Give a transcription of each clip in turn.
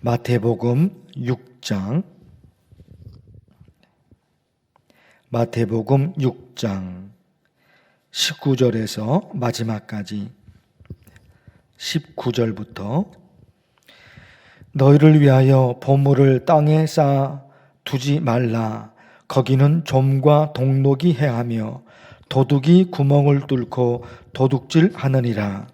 마태복음 6장. 마태복음 6장. 19절에서 마지막까지. 19절부터. 너희를 위하여 보물을 땅에 쌓아 두지 말라. 거기는 좀과 동록이 해하며 도둑이 구멍을 뚫고 도둑질 하느니라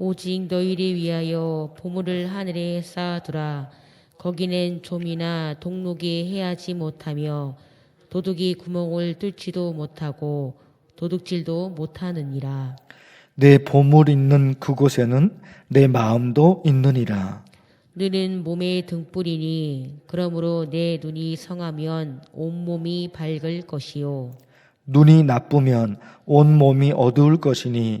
오직 너희를 위하여 보물을 하늘에 쌓아두라. 거기는 좀이나 동록이 해하지 못하며 도둑이 구멍을 뚫지도 못하고 도둑질도 못하느니라. 내 보물 있는 그곳에는 내 마음도 있느니라 너는 몸의 등불이니 그러므로 내 눈이 성하면 온몸이 밝을 것이요. 눈이 나쁘면 온 몸이 어두울 것이니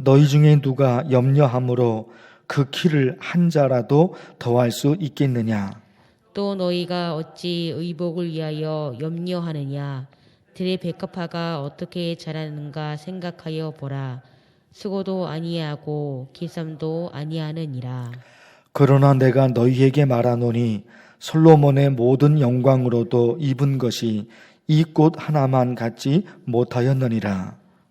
너희 중에 누가 염려함으로 그 키를 한 자라도 더할 수 있겠느냐? 또 너희가 어찌 의복을 위하여 염려하느냐? 들의 백합화가 어떻게 자라는가 생각하여 보라. 수고도 아니하고 기삼도 아니하느니라. 그러나 내가 너희에게 말하노니 솔로몬의 모든 영광으로도 입은 것이 이 꽃 하나만 갖지 못하였느니라.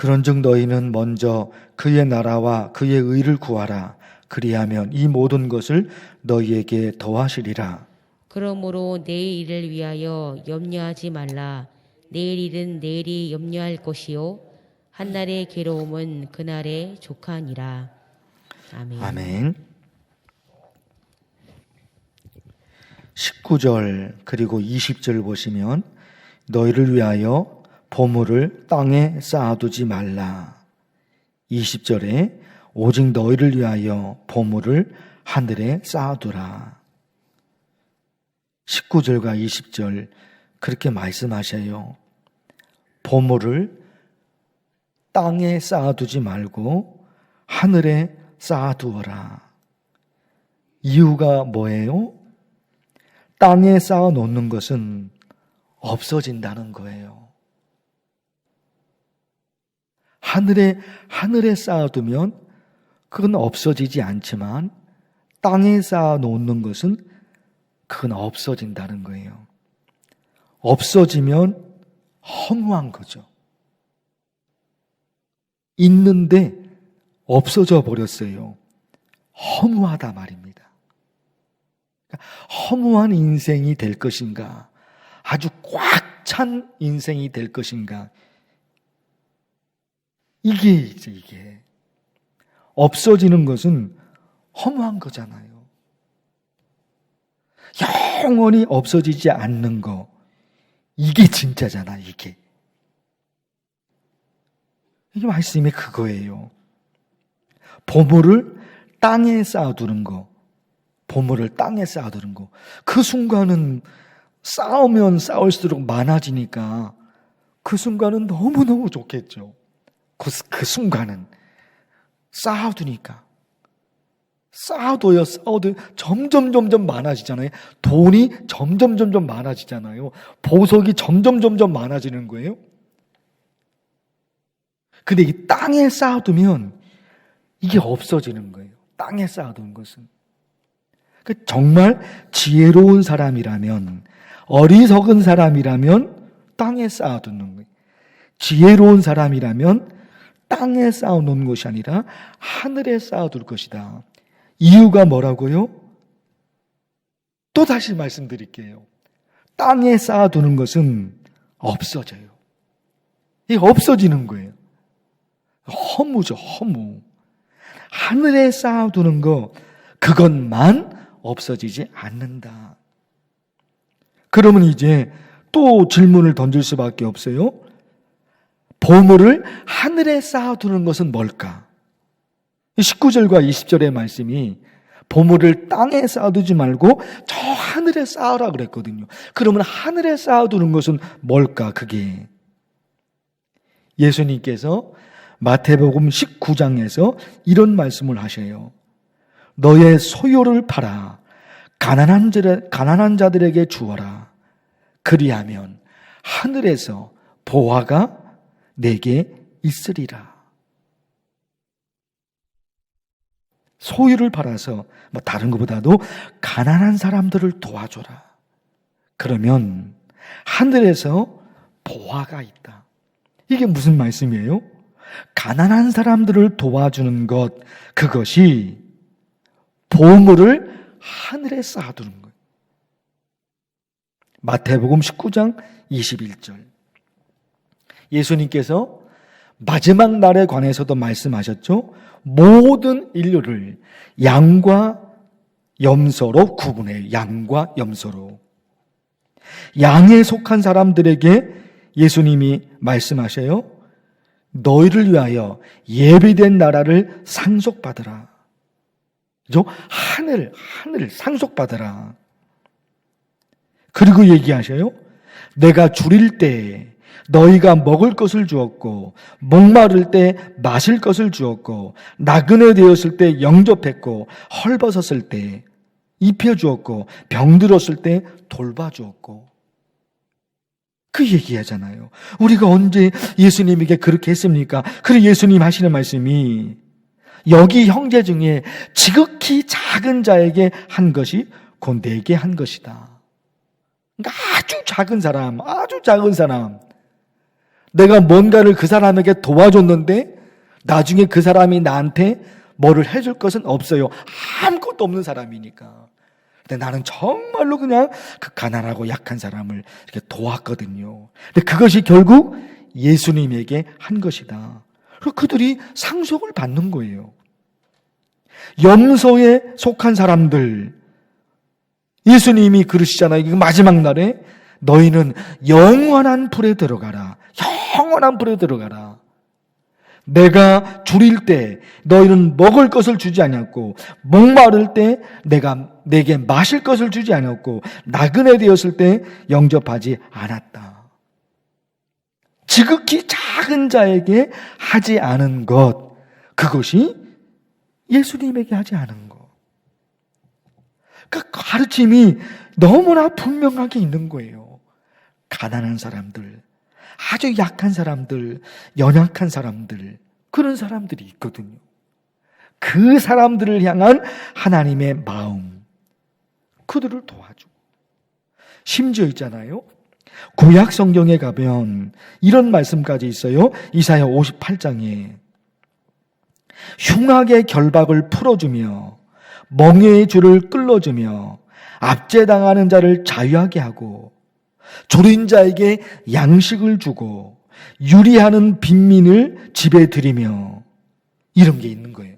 그런즉 너희는 먼저 그의 나라와 그의 의를 구하라. 그리하면 이 모든 것을 너희에게 더하시리라. 그러므로 내일 일을 위하여 염려하지 말라 내일 일은 내일이 염려할 것이요 한날의 괴로움은 그날의 족하니라 아멘. 아멘. 19절 그리고 20절 보시면 너희를 위하여 보물을 땅에 쌓아두지 말라. 20절에 오직 너희를 위하여 보물을 하늘에 쌓아두라. 19절과 20절 그렇게 말씀하셔요. 보물을 땅에 쌓아두지 말고 하늘에 쌓아두어라. 이유가 뭐예요? 땅에 쌓아 놓는 것은 없어진다는 거예요. 하늘에, 하늘에 쌓아두면 그건 없어지지 않지만 땅에 쌓아 놓는 것은 그건 없어진다는 거예요. 없어지면 허무한 거죠. 있는데 없어져 버렸어요. 허무하다 말입니다. 허무한 인생이 될 것인가? 아주 꽉 찬 인생이 될 것인가? 이게 이제 이게 없어지는 것은 허무한 거잖아요. 영원히 없어지지 않는 거. 이게 진짜잖아, 이게. 이게 말씀이 그거예요. 보물을 땅에 쌓아두는 거. 보물을 땅에 쌓아두는 거. 그 순간은 쌓으면 쌓을수록 많아지니까 그 순간은 너무너무 좋겠죠. 그, 그 순간은 쌓아두니까. 쌓아둬요, 쌓아둬요. 점점, 점점 많아지잖아요. 돈이 점점, 점점 많아지잖아요. 보석이 점점, 점점 많아지는 거예요. 근데 이 땅에 쌓아두면 이게 없어지는 거예요. 땅에 쌓아둔 것은. 그 정말 지혜로운 사람이라면, 어리석은 사람이라면 땅에 쌓아두는 거예요. 지혜로운 사람이라면 땅에 쌓아 놓은 것이 아니라 하늘에 쌓아 둘 것이다. 이유가 뭐라고요? 또 다시 말씀드릴게요. 땅에 쌓아 두는 것은 없어져요. 이게 없어지는 거예요. 허무죠, 허무. 하늘에 쌓아 두는 거, 그것만 없어지지 않는다. 그러면 이제 또 질문을 던질 수밖에 없어요. 보물을 하늘에 쌓아두는 것은 뭘까? 19절과 20절의 말씀이 보물을 땅에 쌓아두지 말고 저 하늘에 쌓으라 그랬거든요. 그러면 하늘에 쌓아두는 것은 뭘까, 그게? 예수님께서 마태복음 19장에서 이런 말씀을 하셔요. 너의 소유를 팔아 가난한, 자, 가난한 자들에게 주어라. 그리하면 하늘에서 보화가 내게 있으리라. 소유를 팔아서 뭐 다른 것보다도 가난한 사람들을 도와줘라. 그러면 하늘에서 보화가 있다. 이게 무슨 말씀이에요? 가난한 사람들을 도와주는 것, 그것이 보물을 하늘에 쌓아두는 거예요. 마태복음 19장 21절. 예수님께서 마지막 날에 관해서도 말씀하셨죠. 모든 인류를 양과 염소로 구분해요. 양과 염소로. 양에 속한 사람들에게 예수님이 말씀하셔요. 너희를 위하여 예비된 나라를 상속받으라. 그죠? 하늘, 하늘 상속받으라. 그리고 얘기하셔요. 내가 줄일 때 너희가 먹을 것을 주었고 목마를 때 마실 것을 주었고 나그네 되었을 때 영접했고 헐벗었을 때 입혀 주었고 병들었을 때 돌봐 주었고 그 얘기하잖아요. 우리가 언제 예수님에게 그렇게 했습니까? 그리고 예수님 하시는 말씀이 여기 형제 중에 지극히 작은 자에게 한 것이 곧 내게 한 것이다. 그러니까 아주 작은 사람, 아주 작은 사람. 내가 뭔가를 그 사람에게 도와줬는데 나중에 그 사람이 나한테 뭐를 해줄 것은 없어요. 아무것도 없는 사람이니까. 근데 나는 정말로 그냥 그 가난하고 약한 사람을 이렇게 도왔거든요. 근데 그것이 결국 예수님에게 한 것이다. 그리고 그들이 상속을 받는 거예요. 염소에 속한 사람들, 예수님이 그러시잖아요. 마지막 날에 너희는 영원한 불에 들어가라. 영원한 불에 들어가라. 내가 줄일 때 너희는 먹을 것을 주지 않았고 목마를 때 내가 내게 마실 것을 주지 않았고 나그네 되었을 때 영접하지 않았다. 지극히 작은 자에게 하지 않은 것 그것이 예수님에게 하지 않은 것. 그 가르침이 너무나 분명하게 있는 거예요. 가난한 사람들, 아주 약한 사람들, 연약한 사람들, 그런 사람들이 있거든요. 그 사람들을 향한 하나님의 마음, 그들을 도와주고. 심지어 있잖아요. 구약 성경에 가면 이런 말씀까지 있어요. 이사야 58장에. 흉악의 결박을 풀어주며 멍에의 줄을 끌어주며 압제당하는 자를 자유하게 하고 조린 자에게 양식을 주고 유리하는 빈민을 집에 들이며 이런 게 있는 거예요.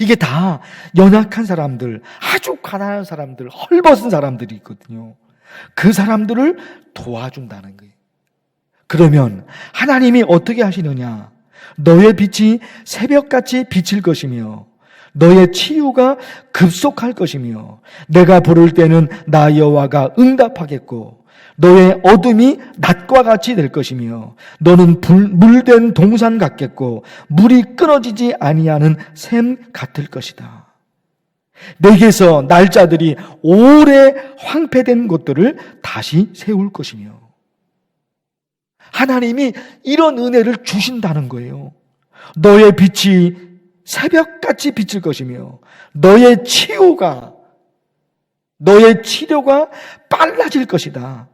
이게 다 연약한 사람들, 아주 가난한 사람들, 헐벗은 사람들이 있거든요. 그 사람들을 도와준다는 거예요. 그러면 하나님이 어떻게 하시느냐? 너의 빛이 새벽같이 비칠 것이며 너의 치유가 급속할 것이며 내가 부를 때는 나 여호와가 응답하겠고 너의 어둠이 낮과 같이 될 것이며 너는 불, 물된 동산 같겠고 물이 끊어지지 아니하는 샘 같을 것이다. 내게서 날짜들이 오래 황폐된 것들을 다시 세울 것이며 하나님이 이런 은혜를 주신다는 거예요. 너의 빛이 새벽같이 비칠 것이며 너의 치유가 너의 치료가 빨라질 것이다.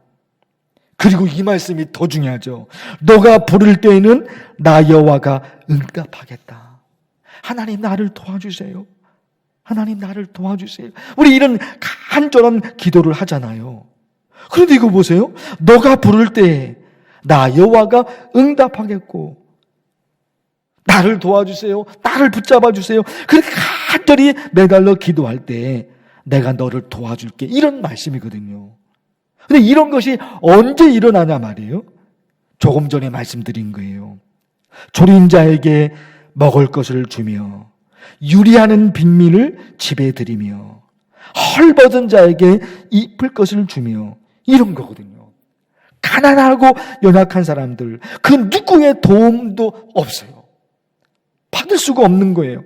그리고 이 말씀이 더 중요하죠. 너가 부를 때에는 나 여호와가 응답하겠다. 하나님 나를 도와주세요. 하나님 나를 도와주세요. 우리 이런 간절한 기도를 하잖아요. 그런데 이거 보세요. 너가 부를 때나 여호와가 응답하겠고 나를 도와주세요. 나를 붙잡아 주세요. 그렇게 간절히 매달려 기도할 때 내가 너를 도와줄게. 이런 말씀이거든요. 근데 이런 것이 언제 일어나냐 말이에요. 조금 전에 말씀드린 거예요. 졸인 자에게 먹을 것을 주며 유리하는 빈민을 집에 들이며 헐벗은 자에게 입을 것을 주며 이런 거거든요. 가난하고 연약한 사람들 그 누구의 도움도 없어요. 받을 수가 없는 거예요.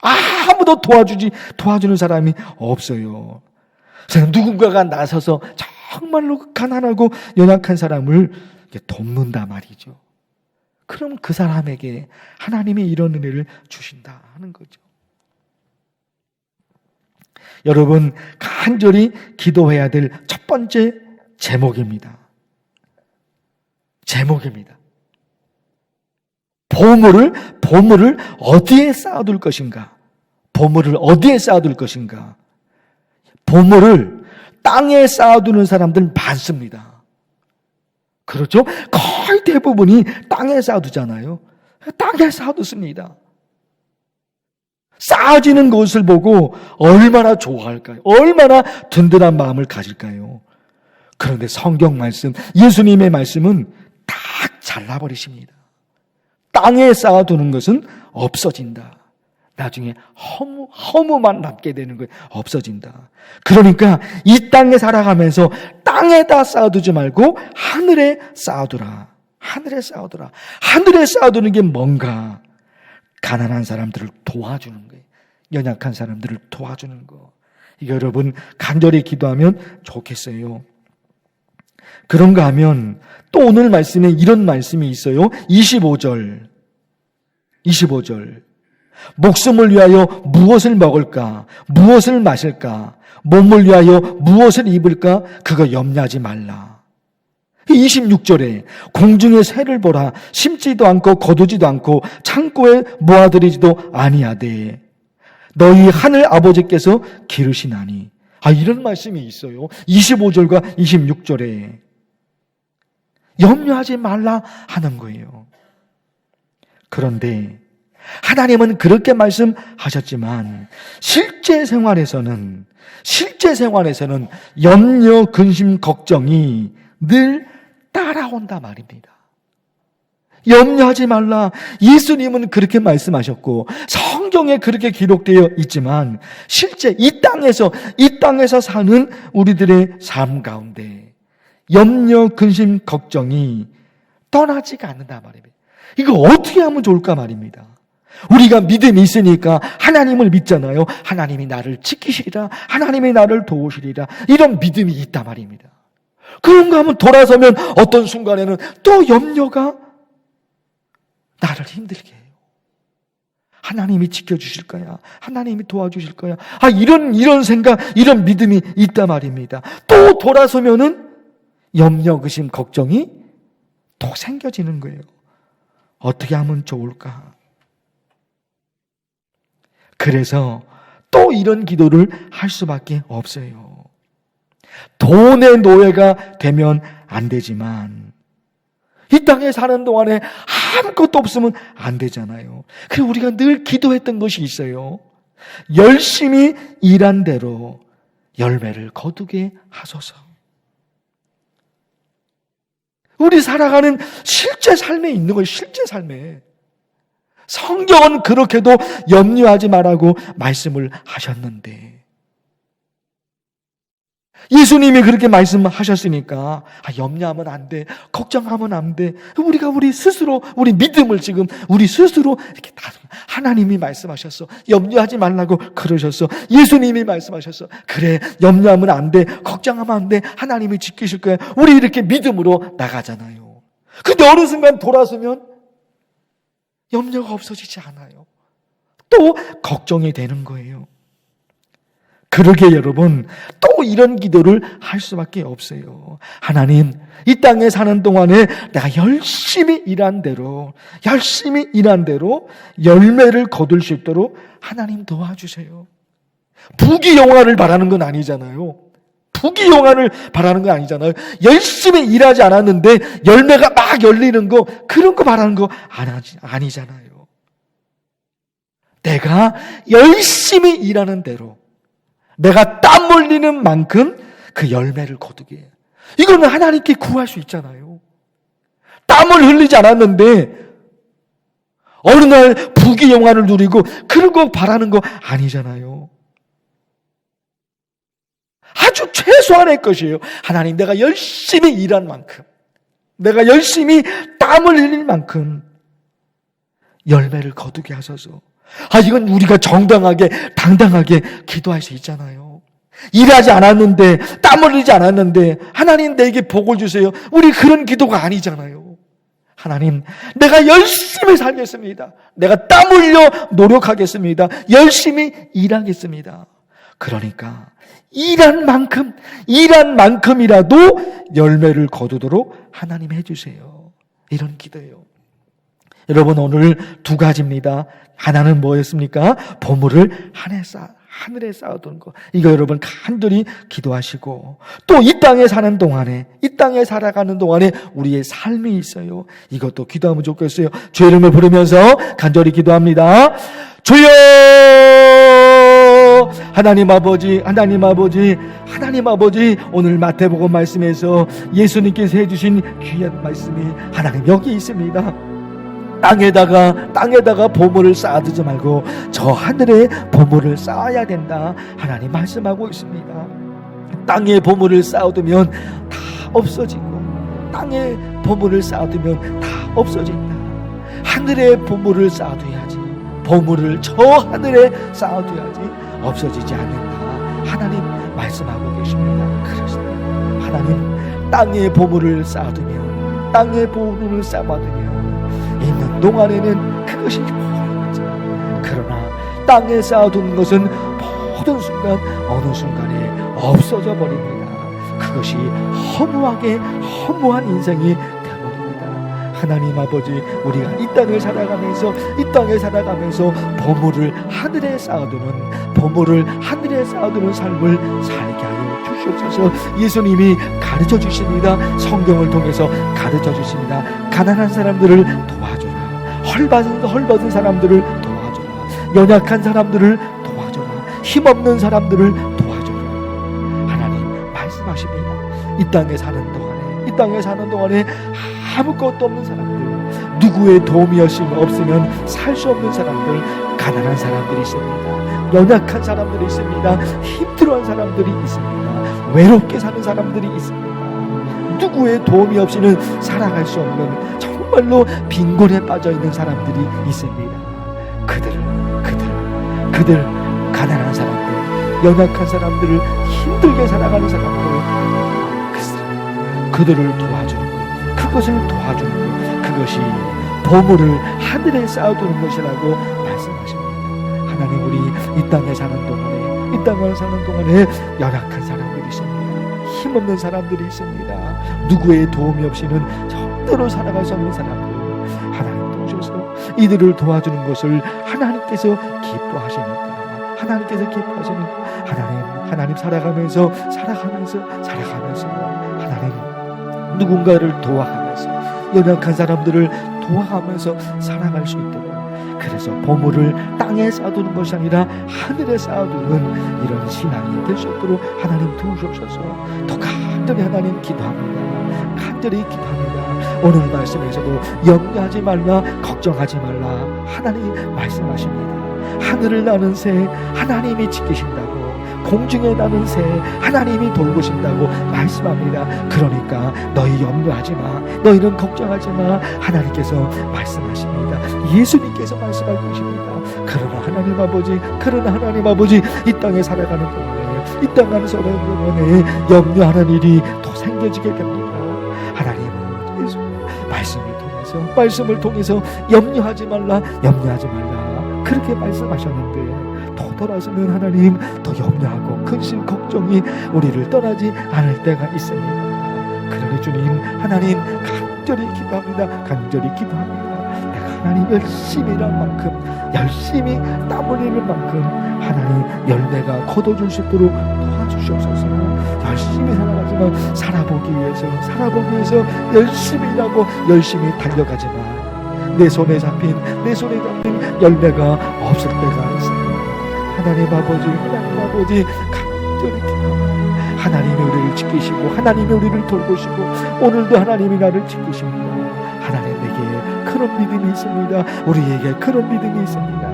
아무도 도와주지 도와주는 사람이 없어요. 누군가가 나서서 정말로 가난하고 연약한 사람을 돕는다 말이죠. 그럼 그 사람에게 하나님이 이런 은혜를 주신다 하는 거죠. 여러분 간절히 기도해야 될 첫 번째 제목입니다. 제목입니다. 보물을 보물을 어디에 쌓아둘 것인가? 보물을 어디에 쌓아둘 것인가? 보물을 땅에 쌓아두는 사람들 많습니다. 그렇죠? 거의 대부분이 땅에 쌓아두잖아요. 땅에 쌓아두습니다. 쌓아지는 것을 보고 얼마나 좋아할까요? 얼마나 든든한 마음을 가질까요? 그런데 성경 말씀, 예수님의 말씀은 딱 잘라버리십니다. 땅에 쌓아두는 것은 없어진다. 나중에 허무, 허무만 남게 되는 거예요. 없어진다. 그러니까 이 땅에 살아가면서 땅에다 쌓아두지 말고 하늘에 쌓아두라. 하늘에 쌓아두라. 하늘에 쌓아두는 게 뭔가? 가난한 사람들을 도와주는 거예요. 연약한 사람들을 도와주는 거. 여러분 간절히 기도하면 좋겠어요. 그런가 하면 또 오늘 말씀에 이런 말씀이 있어요. 25절. 25절. 목숨을 위하여 무엇을 먹을까? 무엇을 마실까? 몸을 위하여 무엇을 입을까? 그거 염려하지 말라. 26절에 공중의 새를 보라 심지도 않고 거두지도 않고 창고에 모아들이지도 아니하되 너희 하늘 아버지께서 기르시나니 아 이런 말씀이 있어요. 25절과 26절에 염려하지 말라 하는 거예요. 그런데 하나님은 그렇게 말씀하셨지만 실제 생활에서는 실제 생활에서는 염려, 근심, 걱정이 늘 따라온다 말입니다. 염려하지 말라. 예수님은 그렇게 말씀하셨고 성경에 그렇게 기록되어 있지만 실제 이 땅에서 이 땅에서 사는 우리들의 삶 가운데 염려, 근심, 걱정이 떠나지가 않는다 말입니다. 이거 어떻게 하면 좋을까 말입니다. 우리가 믿음이 있으니까 하나님을 믿잖아요. 하나님이 나를 지키시리라. 하나님이 나를 도우시리라. 이런 믿음이 있다 말입니다. 그런가 하면 돌아서면 어떤 순간에는 또 염려가 나를 힘들게 해요. 하나님이 지켜주실 거야. 하나님이 도와주실 거야. 아, 이런, 이런 생각, 이런 믿음이 있다 말입니다. 또 돌아서면은 염려, 의심, 걱정이 또 생겨지는 거예요. 어떻게 하면 좋을까? 그래서 또 이런 기도를 할 수밖에 없어요. 돈의 노예가 되면 안 되지만, 이 땅에 사는 동안에 아무것도 없으면 안 되잖아요. 그래서 우리가 늘 기도했던 것이 있어요. 열심히 일한 대로 열매를 거두게 하소서. 우리 살아가는 실제 삶에 있는 거예요. 실제 삶에. 성경은 그렇게도 염려하지 말라고 말씀을 하셨는데. 예수님이 그렇게 말씀하셨으니까 아, 염려하면 안 돼. 걱정하면 안 돼. 우리가 우리 스스로 우리 믿음을 지금 우리 스스로 이렇게 다 하나님이 말씀하셨어. 염려하지 말라고 그러셨어. 예수님이 말씀하셨어. 그래. 염려하면 안 돼. 걱정하면 안 돼. 하나님이 지키실 거야. 우리 이렇게 믿음으로 나가잖아요. 근데 어느 순간 돌아서면 염려가 없어지지 않아요. 또 걱정이 되는 거예요. 그러게 여러분, 또 이런 기도를 할 수밖에 없어요. 하나님, 이 땅에 사는 동안에 내가 열심히 일한 대로, 열심히 일한 대로 열매를 거둘 수 있도록 하나님 도와주세요. 부귀 영화를 바라는 건 아니잖아요. 부귀영화를 바라는 건 아니잖아요. 열심히 일하지 않았는데 열매가 막 열리는 거, 그런 거 바라는 거 아니- 아니잖아요. 내가 열심히 일하는 대로, 내가 땀 흘리는 만큼 그 열매를 거두게. 이거는 하나님께 구할 수 있잖아요. 땀을 흘리지 않았는데 어느 날 부귀 영화를 누리고 그런 거 바라는 거 아니잖아요. 아주 최소한의 것이에요. 하나님 내가 열심히 일한 만큼 내가 열심히 땀을 흘릴 만큼 열매를 거두게 하소서. 아, 이건 우리가 정당하게, 당당하게 기도할 수 있잖아요. 일하지 않았는데, 땀 흘리지 않았는데, 하나님 내게 복을 주세요. 우리 그런 기도가 아니잖아요. 하나님, 내가 열심히 살겠습니다. 내가 땀 흘려 노력하겠습니다. 열심히 일하겠습니다. 그러니까, 일한 만큼, 일한 만큼이라도 열매를 거두도록 하나님 해주세요. 이런 기도예요. 여러분 오늘 두 가지입니다. 하나는 뭐였습니까? 보물을 하늘에 쌓 하늘에 쌓아둔 거. 이거 여러분 간절히 기도하시고 또 이 땅에 사는 동안에 이 땅에 살아가는 동안에 우리의 삶이 있어요. 이것도 기도하면 좋겠어요. 주의 이름을 부르면서 간절히 기도합니다. 주여 하나님 아버지 하나님 아버지 하나님 아버지 오늘 마태복음 말씀에서 예수님께서 해주신 귀한 말씀이 하나님 여기 있습니다. 땅에다가 땅에다가 보물을 쌓아두지 말고 저 하늘에 보물을 쌓아야 된다. 하나님 말씀하고 있습니다. 땅에 보물을 쌓아두면 다 없어지고 땅에 보물을 쌓아두면 다 없어진다. 하늘에 보물을 쌓아둬야지. 보물을 저 하늘에 쌓아둬야지 없어지지 않는다. 하나님 말씀하고 계십니다. 그렇습니다. 하나님 땅에 보물을 쌓아두면 땅에 보물을 쌓아두면 있는 동안에는 그것이 보이지 그러나 땅에 쌓아둔 것은 모든 순간 어느 순간에 없어져 버립니다. 그것이 허무하게 허무한 인생이. 하나님 아버지 우리가 이 땅을 살아가면서 이 땅에 살아가면서 보물을 하늘에 쌓아두는 보물을 하늘에 쌓아두는 삶을 살게 하여 주시옵소서 예수님이 가르쳐 주십니다. 성경을 통해서 가르쳐 주십니다. 가난한 사람들을 도와줘라. 헐벗은, 헐벗은 사람들을 도와줘라. 연약한 사람들을 도와줘라. 힘없는 사람들을 도와줘라. 하나님 말씀하십니다. 이 땅에 사는 동안에, 이 땅에 사는 동안에 아무 것도 없는 사람들, 누구의 도움이 없으면 살 수 없는 사람들, 가난한 사람들이 있습니다. 연약한 사람들이 있습니다. 힘들어한 사람들이 있습니다. 외롭게 사는 사람들이 있습니다. 누구의 도움이 없이는 살아갈 수 없는 정말로 빈곤에 빠져 있는 사람들이 있습니다. 그들, 그들, 그들 가난한 사람들, 연약한 사람들을 힘들게 살아가는 사람들, 그 사람, 그들을 도와주는 것, 그것을 도와주는 것, 그것이 보물을 하늘에 쌓아두는 것이라고 말씀하십니다. 하나님 우리 이 땅에 사는 동안에 이 땅을 사는 동안에 연약한 사람들이 있습니다. 힘없는 사람들이 있습니다. 누구의 도움이 없이는 절대로 살아갈 수 없는 사람들 하나님 도우셔서 이들을 도와주는 것을 하나님께서 기뻐하시니까 하나님께서 기뻐하시니까 하나님 하나님 살아가면서 살아가면서 살아가면서 하나님 누군가를 도와가면서 연약한 사람들을 도와가면서 살아갈 수 있도록. 그래서 보물을 땅에 쌓아두는 것이 아니라 하늘에 쌓아두는 이런 신앙이 될 수 있도록 하나님 도우시옵소서. 더 간절히 하나님 기도합니다. 간절히 기도합니다. 오늘 말씀에서도 염려하지 말라 걱정하지 말라 하나님 말씀하십니다. 하늘을 나는 새 하나님이 지키신다고 공중에 나는 새 하나님이 돌보신다고 말씀합니다. 그러니까 너희 염려하지 마. 너희는 걱정하지 마. 하나님께서 말씀하십니다. 예수님께서 말씀하고 계십니다. 그러나 하나님 아버지, 그러나 하나님 아버지 이 땅에 살아가는 동안에 이땅 안에 살아가는 동안에 염려하는 일이 더 생겨지게 됩니다. 하나님 예수 말씀을 통해서 말씀을 통해서 염려하지 말라 염려하지 말라 그렇게 말씀하셨는데 더 돌아서면 하나님 더 염려하고 근심 걱정이 우리를 떠나지 않을 때가 있습니다. 그러니 주님 하나님 간절히 기도합니다. 간절히 기도합니다. 내가 하나님 열심히 일할 만큼 열심히 땀 흘리는 만큼 하나님 열매가 거둬줄 수 있도록 도와주시옵소서. 열심히 살아가지만 살아보기 위해서 살아보기 위해서 열심히 일하고 열심히 달려가지만 내 손에 잡힌 내 손에 잡힌 열매가 없을 때가 있습니다. 하나님 아버지 하나님 아버지 간절히 기도합니다. 하나님이 우리를 지키시고 하나님이 우리를 돌보시고 오늘도 하나님이 나를 지키십니다. 하나님 내게 그런 믿음이 있습니다. 우리에게 그런 믿음이 있습니다.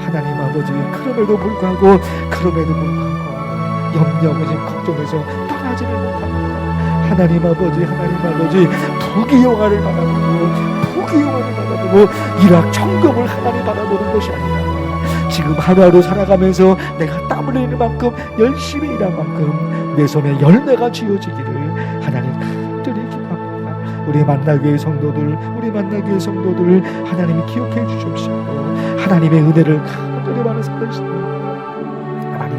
하나님 아버지 그럼에도 불구하고 그럼에도 불구하고 염려하고 걱정해서 떠나지를 못합니다. 하나님 아버지 하나님 아버지 부귀영화를 바라보고 부귀영화를 바라보고 일학 천금을 하나님 바라보는 것이 아니라 지금 하루하루 살아가면서 내가 땀 흘리는 만큼 열심히 일한 만큼 내 손에 열매가 쥐어지기를 하나님 간절히 기도합니다. 우리 만나교회 성도들, 우리 만나교회 성도들 하나님이 기억해 주십시오. 하나님의 은혜를 많은 사람이십니다. 하나님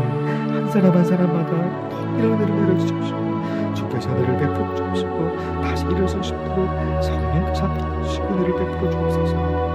한 사람 한 사람마다 동일한 은혜를 내려주십시오. 주께서 은혜를 베풀어 주십시오. 다시 일어설 수 있도록 성령 사도 은혜를 베풀어 주옵소서.